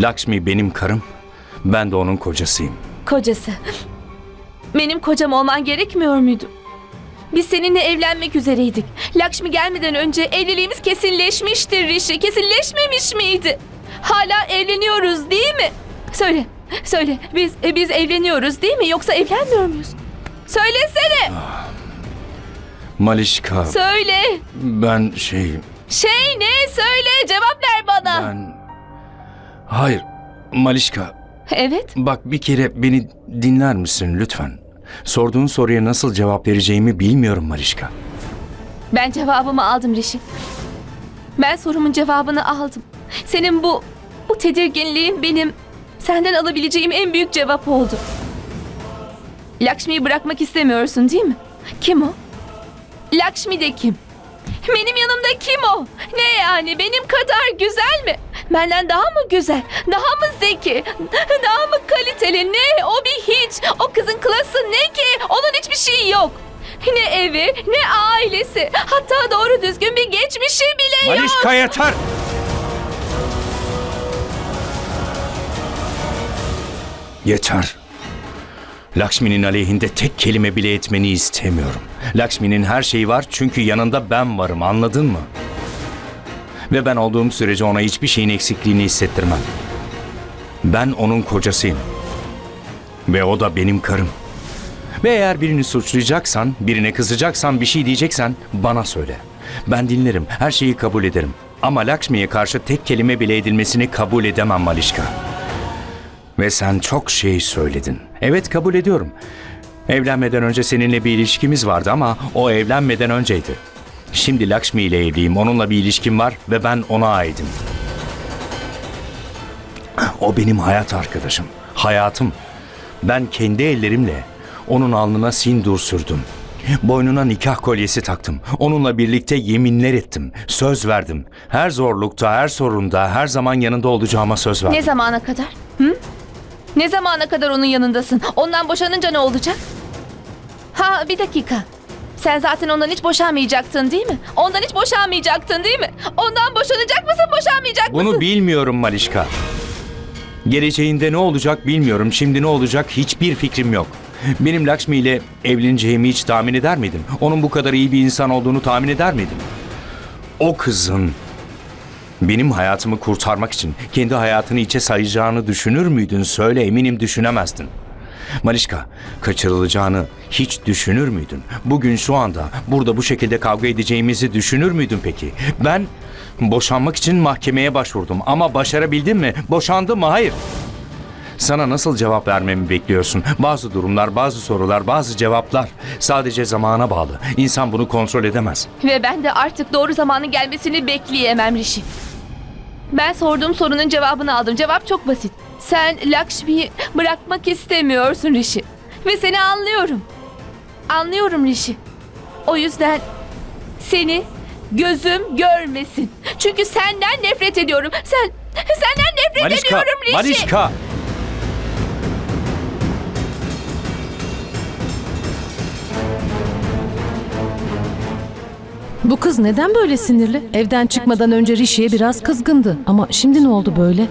Lakshmi benim karım, ben de onun kocasıyım. Kocası. Benim kocam olman gerekmiyor muydu? Biz seninle evlenmek üzereydik. Lakşmi gelmeden önce evliliğimiz kesinleşmiştir Rişi. Kesinleşmemiş miydi? Hala evleniyoruz değil mi? Söyle, söyle. Biz e, biz evleniyoruz değil mi? Yoksa evlenmiyor muyuz? Söylesene. Malişka, Söyle. ben şey, Şey ne? Söyle. Cevap ver bana. ben... Hayır, Malişka, Evet. bak bir kere beni dinler misin lütfen? Sorduğun soruya nasıl cevap vereceğimi bilmiyorum Malişka. Ben cevabımı aldım Rişi. Ben sorumun cevabını aldım. Senin bu bu tedirginliğin benim senden alabileceğim en büyük cevap oldu. Lakshmi'yi bırakmak istemiyorsun değil mi? Kim o? Lakshmi de kim? Benim yanımda kim o? Ne yani benim kadar güzel mi? Benden daha mı güzel? Daha mı zeki? Daha mı kaliteli? Ne? O bir hiç. O kızın klası ne ki? Onun hiçbir şeyi yok. Ne evi, ne ailesi. Hatta doğru düzgün bir geçmişi bile yok. Malişka yeter! Yeter. Lakshmi'nin aleyhinde tek kelime bile etmeni istemiyorum. Lakshmi'nin her şeyi var çünkü yanında ben varım anladın mı? Ve ben olduğum sürece ona hiçbir şeyin eksikliğini hissettirmem. Ben onun kocasıyım. Ve o da benim karım. Ve eğer birini suçlayacaksan, birine kızacaksan, bir şey diyeceksen bana söyle. Ben dinlerim, her şeyi kabul ederim. Ama Lakshmi'ye karşı tek kelime bile edilmesini kabul edemem Malişka. Ve sen çok şey söyledin. Evet kabul ediyorum. Evlenmeden önce seninle bir ilişkimiz vardı ama o evlenmeden önceydi. Şimdi Lakshmi ile evliyim. Onunla bir ilişkim var ve ben ona aidim. O benim hayat arkadaşım. Hayatım. Ben kendi ellerimle onun alnına sindur sürdüm. Boynuna nikah kolyesi taktım. Onunla birlikte yeminler ettim. Söz verdim. Her zorlukta, her sorunda, her zaman yanında olacağıma söz verdim. Ne zamana kadar? Hı? Ne zamana kadar onun yanındasın? Ondan boşanınca ne olacak? Ha bir dakika. Sen zaten ondan hiç boşanmayacaktın değil mi? Ondan hiç boşanmayacaktın değil mi? Ondan boşanacak mısın, boşanmayacak mısın? Bunu bilmiyorum Malişka. Geleceğinde ne olacak bilmiyorum. Şimdi ne olacak hiçbir fikrim yok. Benim Lakshmi ile evleneceğimi hiç tahmin eder miydim? Onun bu kadar iyi bir insan olduğunu tahmin eder miydim? O kızın benim hayatımı kurtarmak için kendi hayatını içe sayacağını düşünür müydün? Söyle eminim düşünemezdin. Malişka, kaçırılacağını hiç düşünür müydün? Bugün şu anda burada bu şekilde kavga edeceğimizi düşünür müydün peki? Ben boşanmak için mahkemeye başvurdum ama başarabildim mi? Boşandım mı? Hayır. Sana nasıl cevap vermemi bekliyorsun? Bazı durumlar, bazı sorular, bazı cevaplar sadece zamana bağlı. İnsan bunu kontrol edemez. Ve ben de artık doğru zamanı gelmesini bekleyemem Rişi. Ben sorduğum sorunun cevabını aldım. Cevap çok basit. Sen Lakshmi'yi bırakmak istemiyorsun Rişi. Ve seni anlıyorum. Anlıyorum Rişi. O yüzden seni gözüm görmesin. Çünkü senden nefret ediyorum. Sen senden nefret Malişka, ediyorum Rişi. Malişka! Bu kız neden böyle sinirli? Evden çıkmadan önce Rişi'ye biraz kızgındı. Ama şimdi ne oldu böyle?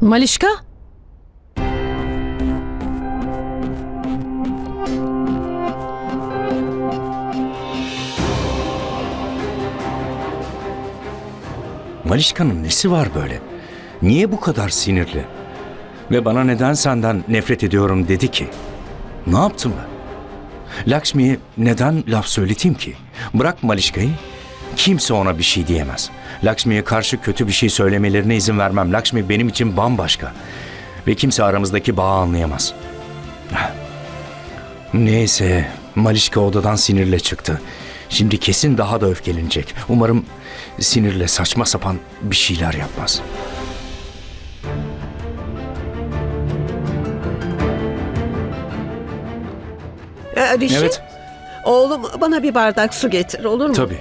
Malişka? Malişka'nın nesi var böyle? Niye bu kadar sinirli? Ve bana neden senden nefret ediyorum dedi ki? Ne yaptım ben? Lakshmi'ye neden laf söyleteyim ki? Bırak Malişka'yı. Kimse ona bir şey diyemez. Lakshmi'ye karşı kötü bir şey söylemelerine izin vermem. Lakshmi benim için bambaşka. Ve kimse aramızdaki bağı anlayamaz. Neyse, Malişka odadan sinirle çıktı. Şimdi kesin daha da öfkelenecek. Umarım sinirle saçma sapan bir şeyler yapmaz. Ee, Rişi, Evet, oğlum bana bir bardak su getir olur mu? tabii.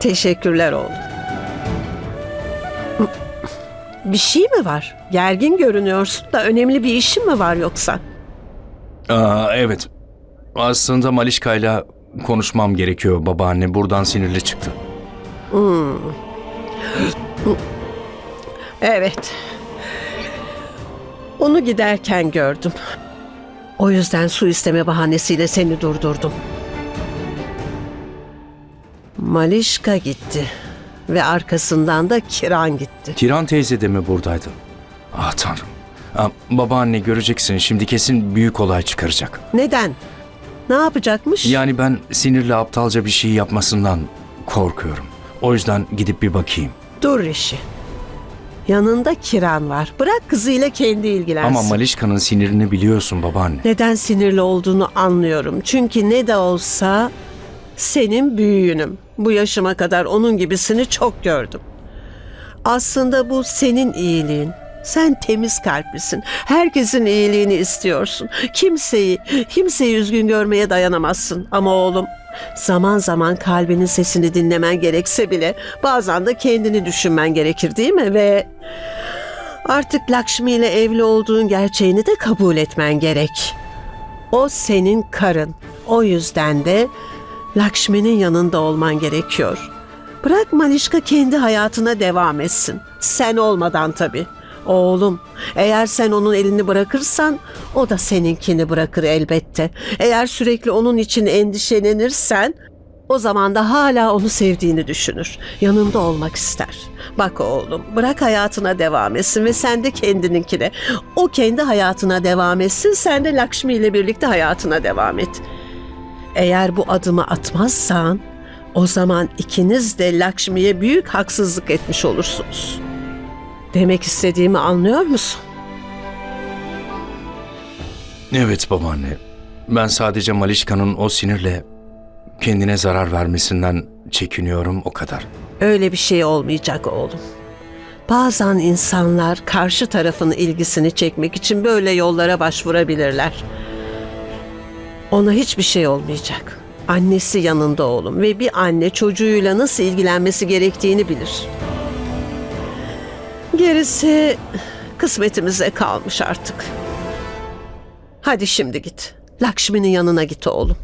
Teşekkürler oğlum. Bir şey mi var? Gergin görünüyorsun da önemli bir işin mi var yoksa? Aa, evet. Aslında Malişka'yla konuşmam gerekiyor babaanne. Buradan sinirli çıktı. Evet. Onu giderken gördüm. O yüzden su isteme bahanesiyle seni durdurdum. Malişka gitti ve arkasından da Kiran gitti. Kiran teyze de mi buradaydı? Ah tanrım. Aa, babaanne göreceksin şimdi kesin büyük olay çıkaracak. Neden? Ne yapacakmış? Yani ben sinirli aptalca bir şey yapmasından korkuyorum. O yüzden gidip bir bakayım. Dur Rişi. Yanında Kiran var. Bırak kızıyla kendi ilgilensin. Ama Malişka'nın sinirini biliyorsun babaanne. Neden sinirli olduğunu anlıyorum. Çünkü ne de olsa senin büyüğünüm. Bu yaşıma kadar onun gibisini çok gördüm. Aslında bu senin iyiliğin. Sen temiz kalplisin. Herkesin iyiliğini istiyorsun. Kimseyi, kimseyi üzgün görmeye dayanamazsın. Ama oğlum, zaman zaman kalbinin sesini dinlemen gerekse bile bazen de kendini düşünmen gerekir değil mi? Ve artık Lakshmi ile evli olduğun gerçeğini de kabul etmen gerek. O senin karın. O yüzden de Lakshmi'nin yanında olman gerekiyor. Bırak Malişka kendi hayatına devam etsin. Sen olmadan tabii. Oğlum, eğer sen onun elini bırakırsan o da seninkini bırakır elbette. Eğer sürekli onun için endişelenirsen o zaman da hala onu sevdiğini düşünür. Yanında olmak ister. Bak oğlum, bırak hayatına devam etsin ve sen de kendininkine. O kendi hayatına devam etsin, sen de Lakshmi ile birlikte hayatına devam et. Eğer bu adımı atmazsan o zaman ikiniz de Lakshmi'ye büyük haksızlık etmiş olursunuz. Demek istediğimi anlıyor musun? Evet babaanne. Ben sadece Malişka'nın o sinirle kendine zarar vermesinden çekiniyorum o kadar. Öyle bir şey olmayacak oğlum. Bazen insanlar karşı tarafın ilgisini çekmek için böyle yollara başvurabilirler. Ona hiçbir şey olmayacak. Annesi yanında oğlum ve bir anne çocuğuyla nasıl ilgilenmesi gerektiğini bilir. Gerisi kısmetimize kalmış artık. Hadi şimdi git. Lakşmi'nin yanına git oğlum.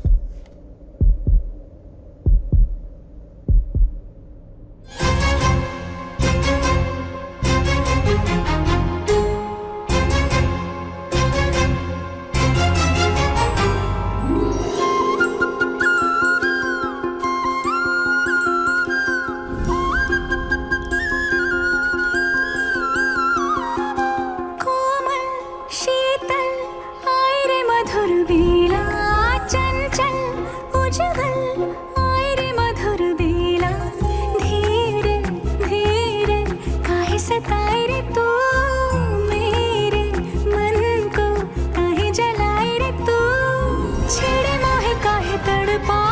goodbye.